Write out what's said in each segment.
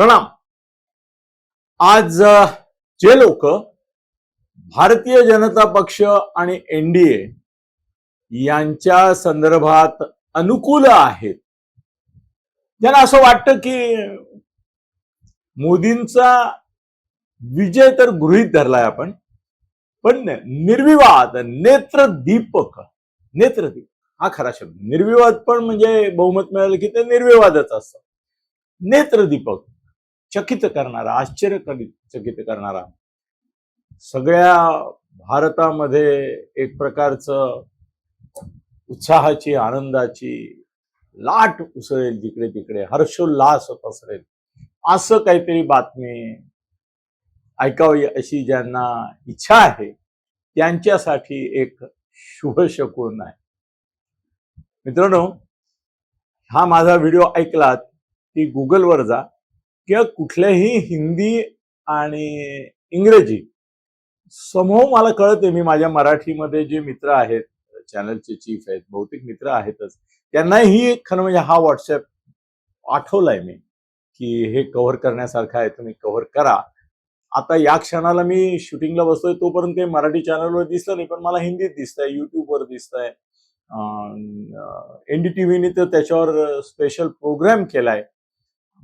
प्रणाम. आज जे लोक भारतीय जनता पक्ष आणि एनडीए यांच्या संदर्भात अनुकूल आहेत. ज्यांना असं वाटतं की मोदींचा विजय तर गृहीत धरलाय आपण पण निर्विवाद नेत्रदीपक नेत्रदीप हा खरा शब्द. निर्विवाद पण म्हणजे बहुमत मिळालं की ते निर्विवादच असतं. नेत्रदीपक. चकित करणारा आश्चर्यचकित करणारा. सगळ्या भारतामध्ये एक प्रकारचं उत्साहाची आनंदाची लाट उसळेल जिकडे तिकडे हर्षोल्लास पसरेल असं काहीतरी बातमी ऐकावी अशी ज्यांना इच्छा आहे त्यांच्यासाठी एक शुभ शकून आहे. मित्रांनो हा माझा व्हिडिओ ऐकलात की गुगलवर जा. किंवा कुठल्याही हिंदी आणि इंग्रजी समूह मला कळते. मी माझ्या मराठीमध्ये जे मित्र आहेत चॅनलचे चीफ आहेत बहुतेक मित्र आहेतच त्यांनाही खरं म्हणजे हा व्हॉट्सअप आठवलाय मी की हे कव्हर करण्यासारखं आहे तुम्ही कव्हर करा. आता या क्षणाला मी शूटिंगला बसतोय तोपर्यंत काही मराठी चॅनलवर दिसलं नाही पण मला हिंदीत दिसतंय युट्यूबवर दिसतंय. एन डी टी व्हीने तर त्याच्यावर स्पेशल प्रोग्राम केलाय.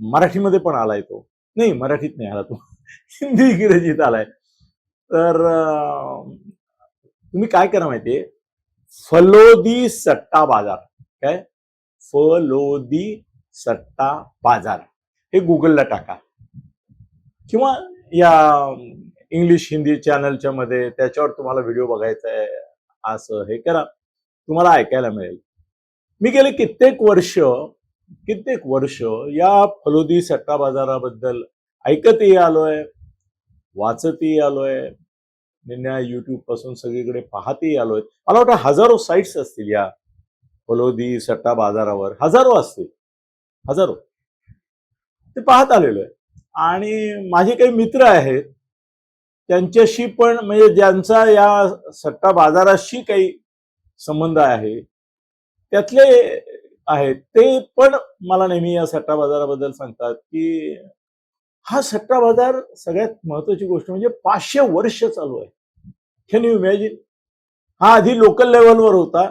मराठीमध्ये पण आलाय तो. नाही मराठीत नाही आला तो. हिंदी इंग्रजीत आलाय. तर तुम्ही काय करा माहितीये फलोदी सट्टा बाजार. काय? फलोदी सट्टा बाजार. हे गुगलला टाका. किंवा या इंग्लिश हिंदी चॅनलच्या मध्ये त्याच्यावर तुम्हाला व्हिडिओ बघायचा आहे. असं हे करा. तुम्हाला ऐकायला मिळेल. मी गेले कित्येक वर्ष कित्येक वर्ष या फलोदी सट्टा बाजाराबद्दल ऐकतही आलोय वाचतही आलोय निन्या युट्यूबपासून सगळीकडे पाहतही आलोय. मला वाटतं हजारो साईट्स असतील या फलोदी सट्टा बाजारावर हजारो असतील. हजारो. ते पाहत आलेलो आहे. आणि माझे काही मित्र आहेत त्यांच्याशी पण म्हणजे ज्यांचा या सट्टा बाजाराशी काही संबंध आहे त्यातले आहेत ते पण मला नेहमी या सट्टा बाजाराबद्दल सांगतात की हा सट्टा बाजार सगळ्यात महत्वाची गोष्ट म्हणजे पाचशे वर्ष चालू आहे. कॅन यू इमॅजिन हा आधी लोकल लेवलवर होता.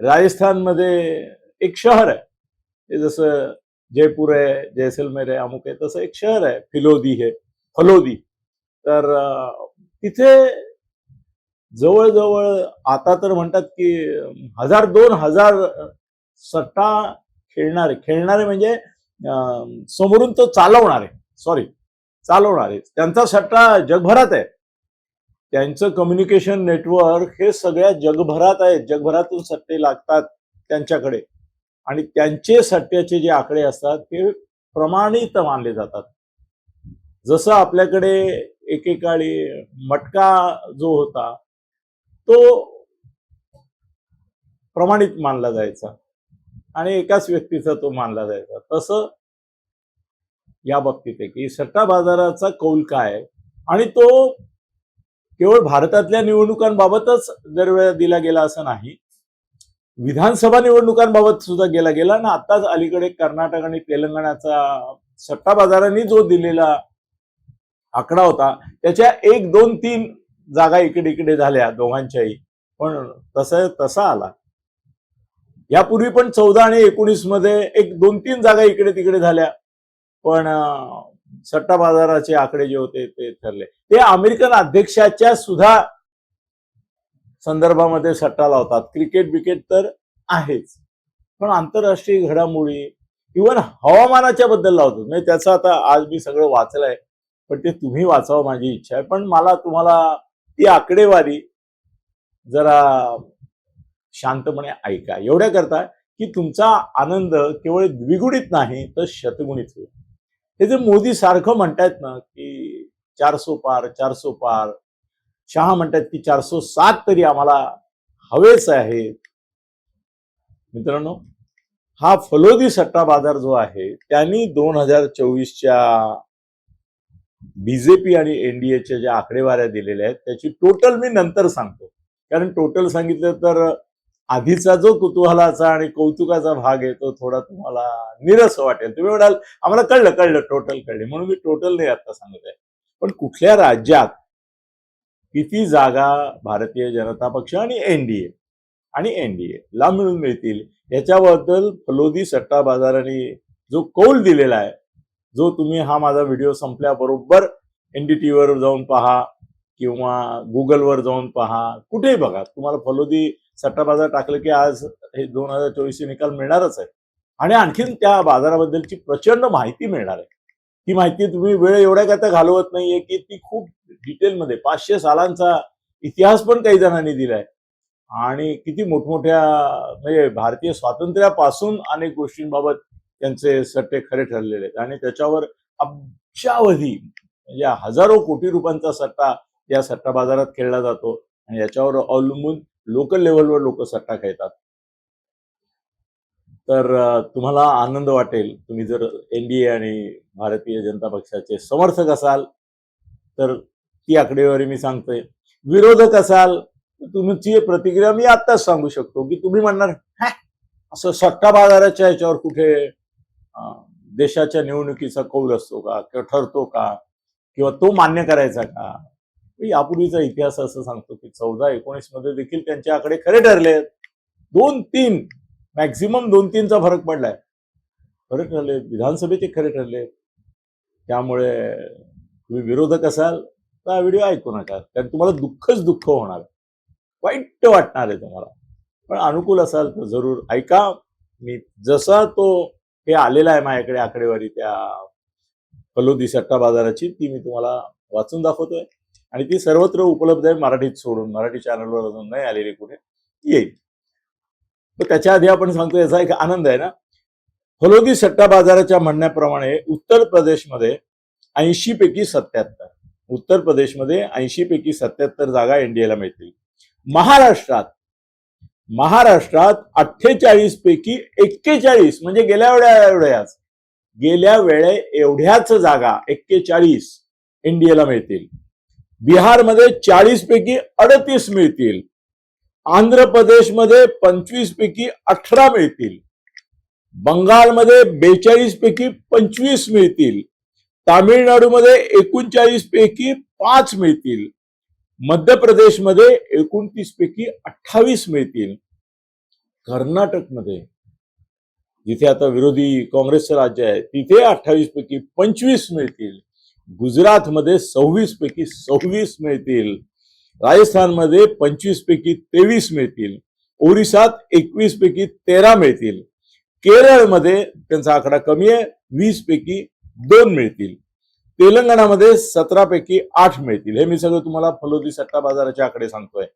राजस्थानमध्ये एक शहर आहे. ते जसं जयपूर आहे जैसलमेर आहे अमुक आहे तसं एक शहर आहे. फिलोदी हे फलोदी. तर तिथे जवळजवळ आता तर म्हणतात की हजार दोन हजार सट्टा खेळणारे खेळणारे म्हणजे समोरून तो चालवणारे सॉरी चालवणारे. त्यांचा सट्टा जगभरात आहे. त्यांचं कम्युनिकेशन नेटवर्क हे सगळ्या जगभरात आहे. जगभरातून सट्टे लागतात त्यांच्याकडे. आणि त्यांचे सट्ट्याचे जे आकडे असतात ते प्रमाणित मानले जातात. जसं आपल्याकडे एकेकाळी मटका जो होता तो प्रमाणित मानला जायचा. आणि एकाच व्यक्तीचा तो मानला जायचा. तसं या बाबतीत आहे की सट्टा बाजाराचा कौल काय? आणि तो केवळ भारतातल्या निवडणुकांबाबतच दरवेळा दिला गेला असं नाही विधानसभा निवडणुकांबाबत सुद्धा गेला गेला. आणि आताच अलीकडे कर्नाटक आणि तेलंगणाचा सट्टा बाजारांनी जो दिलेला आकडा होता त्याच्या एक दोन तीन जागा इकडे इकडे झाल्या दोघांच्याही. पण तसं तसा आला. यापूर्वी पण चौदा आणि एकोणीसमध्ये एक दोन तीन जागा इकडे तिकडे झाल्या. पण सट्टा बाजाराचे आकडे जे होते ते ठरले. ते अमेरिकन अध्यक्षाच्या सुद्धा संदर्भामध्ये सट्टा लावतात. क्रिकेट बिकेट तर आहेच. पण आंतरराष्ट्रीय घडामोडी इव्हन हवामानाच्या बद्दल लावतात. म्हणजे त्याचं आता आज मी सगळं वाचलंय पण ते तुम्ही वाचावं माझी इच्छा आहे. पण मला तुम्हाला ती आकडेवारी जरा शांतपणे ऐका. एवढ्या करता की तुमचा आनंद केवळ द्विगुणित नाही तर शतगुणित होईल. हे जे मोदी सारखं म्हणतायत ना की चारसो पार चारसो पार शहा म्हणतात की चारसो सात तरी आम्हाला हवेच आहेत मित्रांनो हा फलोदी सट्टा बाजार जो आहे त्यांनी दोन हजार चोवीसच्या बीजेपी आणि एनडीएच्या ज्या आकडेवाऱ्या दिलेल्या आहेत त्याची टोटल मी नंतर सांगतो. कारण टोटल सांगितलं तर आधीचा जो कुतूहलाचा आणि कौतुकाचा भाग आहे तो थोडा तुम्हाला निरस वाटेल. तुम्ही म्हणाल आम्हाला कळलं कळलं टोटल कळले. म्हणून मी टोटल नाही आता सांगत आहे. पण कुठल्या राज्यात किती जागा भारतीय जनता पक्ष आणि एनडीए आणि एनडीए ला मिळून मिळतील याच्याबद्दल फलोदी सट्टा बाजाराने जो कौल दिलेला आहे जो तुम्ही हा माझा व्हिडिओ संपल्याबरोबर एनडीटीव्हीवर जाऊन पहा किंवा गुगलवर जाऊन पहा कुठेही बघा तुम्हाला फलोदी सट्टा बाजार टाकलं की आज हे दोन हजार चोवीसचे निकाल मिळणारच आहे. आणि आणखीन त्या बाजाराबद्दलची प्रचंड माहिती मिळणार आहे. ती माहिती तुम्ही वेळ एवढ्या करता घालवत नाहीये की ती खूप डिटेलमध्ये पाचशे सालांचा इतिहास पण काही जणांनी दिलाय. आणि किती मोठमोठ्या म्हणजे भारतीय स्वातंत्र्यापासून अनेक गोष्टींबाबत त्यांचे सट्टे खरे ठरलेले आहेत. आणि त्याच्यावर अब्जावधी म्हणजे हजारो कोटी रुपयांचा सट्टा या सट्टा बाजारात खेळला जातो. आणि याच्यावर अवलंबून लोकल लेवलवर लोक सट्टा खेळतात. तर तुम्हाला आनंद वाटेल. तुम्ही जर एनडीए आणि भारतीय जनता पक्षाचे समर्थक असाल तर ती आकडेवारी मी सांगतोय. विरोधक असाल तर तुमची प्रतिक्रिया मी आत्ताच सांगू शकतो की तुम्ही म्हणणार असं सट्टा बाजाराच्या याच्यावर कुठे देशाच्या निवडणुकीचा कौल असतो का किंवा ठरतो का किंवा तो मान्य करायचा का? यापूर्वीचा इतिहास असं सांगतो की चौदा एकोणीसमध्ये देखील त्यांचे आकडे खरे ठरले. दोन तीन मॅक्झिमम दोन तीनचा फरक पडलाय. खरे ठरले विधानसभेचे खरे ठरले. त्यामुळे तुम्ही विरोधक असाल तर हा व्हिडिओ ऐकू नका. कारण तुम्हाला दुःखच दुःख होणार. वाईट वाटणार आहे तुम्हाला. पण अनुकूल असाल तर जरूर ऐका. मी जसा तो हे आलेला आहे माझ्याकडे आकडेवारी त्या फलोदी सट्टा बाजाराची ती मी तुम्हाला वाचून दाखवतोय. आणि ती सर्वत्र उपलब्ध आहे मराठीत सोडून. मराठी चॅनलवर अजून नाही आलेली कुठे. येईल. तर त्याच्या आधी आपण सांगतो याचा एक आनंद आहे ना. फलोदी सट्टा बाजाराच्या म्हणण्याप्रमाणे उत्तर प्रदेशमध्ये ऐंशी पैकी सत्याहत्तर. उत्तर प्रदेशमध्ये ऐंशी पैकी सत्याहत्तर जागा एनडीएला मिळतील. महाराष्ट्रात महाराष्ट्रात अठ्ठेचाळीस पैकी एक्केचाळीस म्हणजे गेल्या वेळ्या एवढ्याच. गेल्या वेळे एवढ्याच जागा एक्केचाळीस एनडीएला मिळतील. बिहारमध्ये चाळीस पैकी अडतीस मिळतील. आंध्र प्रदेशमध्ये पंचवीस पैकी अठरा मिळतील. बंगालमध्ये बेचाळीस पैकी पंचवीस मिळतील. तामिळनाडूमध्ये एकोणचाळीस पैकी पाच मिळतील. मध्य प्रदेशमध्ये एकोणतीस पैकी अठ्ठावीस मिळतील. कर्नाटकमध्ये जिथे आता विरोधी काँग्रेसचं राज्य आहे तिथे अठ्ठावीस पैकी पंचवीस मिळतील. गुजरातमध्ये सव्वीस पैकी सव्वीस मिळतील. राजस्थानमध्ये पंचवीस पैकी तेवीस मिळतील. ओरिसात एकवीस पैकी तेरा मिळतील. केरळमध्ये त्यांचा आकडा कमी आहे वीस पैकी दोन मिळतील. तेलंगणामध्ये सतरा पैकी आठ मिळतील. हे मी सगळं तुम्हाला फलोदी सट्टा बाजाराचे आकडे सांगतोय.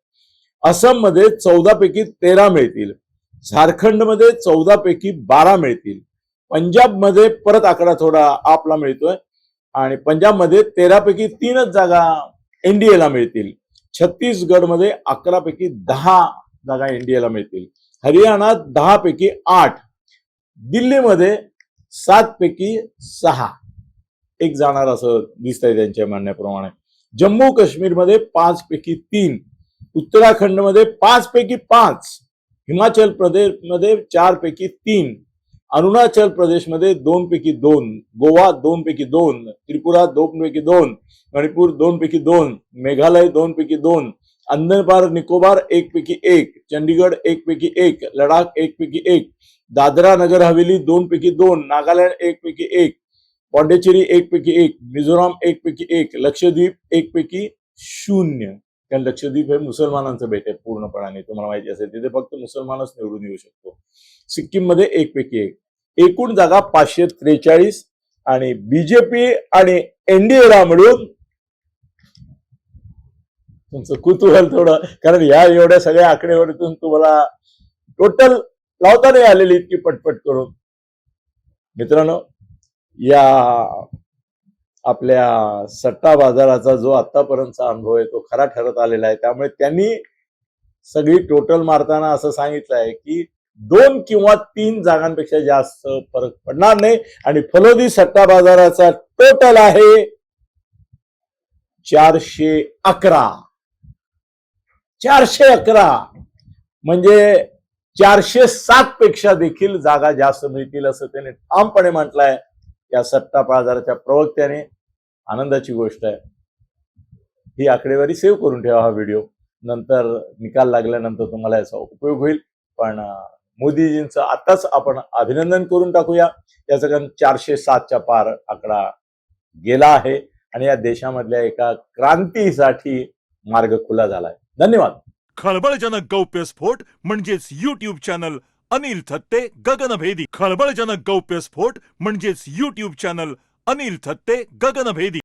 असममध्ये चौदा पैकी तेरा मिळतील. झारखंडमध्ये चौदा पैकी बारा मिळतील. पंजाबमध्ये परत आकडा थोडा आपला मिळतोय. आणि पंजाबमध्ये तेरापैकी तीनच जागा एनडीएला मिळतील. छत्तीसगडमध्ये अकरापैकी दहा जागा एनडीएला मिळतील. हरियाणात दहापैकी आठ. दिल्लीमध्ये सातपैकी सहा. एक जाणार असं दिसतंय त्यांच्या म्हणण्याप्रमाणे. जम्मू काश्मीरमध्ये पाच पैकी तीन. उत्तराखंडमध्ये पाच पैकी पाच. हिमाचल प्रदेशमध्ये चार पैकी तीन. अरुणाचल प्रदेशमध्ये दोन पैकी दोन गोवा दोन पैकी दोन त्रिपुरा दोन पैकी दोन मणिपूर दोन पैकी दोन मेघालय दोन पैकी दोन अंदरबार निकोबार एक पैकी एक चंडीगड एक पैकी एक लडाख एक पैकी एक दादरा नगर हवेली दोन पैकी दोन नागालँड एक पैकी एक पॉंडेचेरी एक पैकी एक मिझोराम एक पैकी एक लक्षद्वीप एक पैकी शून्य. कारण लक्षद्वीप हे मुसलमानांचं बेट आहे पूर्णपणाने. तुम्हाला माहिती असेल तिथे फक्त मुसलमानच निवडून येऊ शकतो. सिक्कीममध्ये एक. एकूण जागा पाचशे त्रेचाळीस आणि बीजेपी आणि एनडीएला मिळून तुमचं कुतूहल थोडं कारण या एवढ्या सगळ्या आकडेवारीतून तुम्हाला टोटल लावता नाही आलेली इतकी पटपट करून. मित्रांनो या आपल्या सट्टा बाजाराचा जो आतापर्यंतचा अनुभव आहे तो खरा ठरत आलेला आहे. त्यामुळे त्यांनी सगळी टोटल मारताना असं सांगितलं आहे की दोन किंवा तीन जागांपेक्षा जास्त फरक पडणार नाही आणि फलोदी सट्टा बाजाराचा टोटल आहे चारशे अकरा. चारशे अकरा. म्हणजे चारशे सात पेक्षा देखील जागा जास्त मिळतील असं त्याने ठामपणे म्हटलंय या सट्टा बाजाराच्या प्रवक्त्याने. आनंदाची गोष्ट आहे. ही आकडेवारी सेव्ह करून ठेवा हा व्हिडिओ नंतर निकाल लागल्यानंतर तुम्हाला याचा उपयोग होईल. पण मोदीजींचं आताच आपण अभिनंदन करून टाकूया. याचं कारण चारशे सातच्या पार आकडा गेला आहे आणि या देशामधल्या एका क्रांतीसाठी मार्ग खुला झालाय. धन्यवाद. खळबळजनक गौप्यस्फोट म्हणजेच युट्यूब चॅनल अनिल थत्ते गगनभेदी. खळबळजनक गौप्यस्फोट म्हणजेच युट्यूब चॅनल अनिल थत्ते गगनभेदी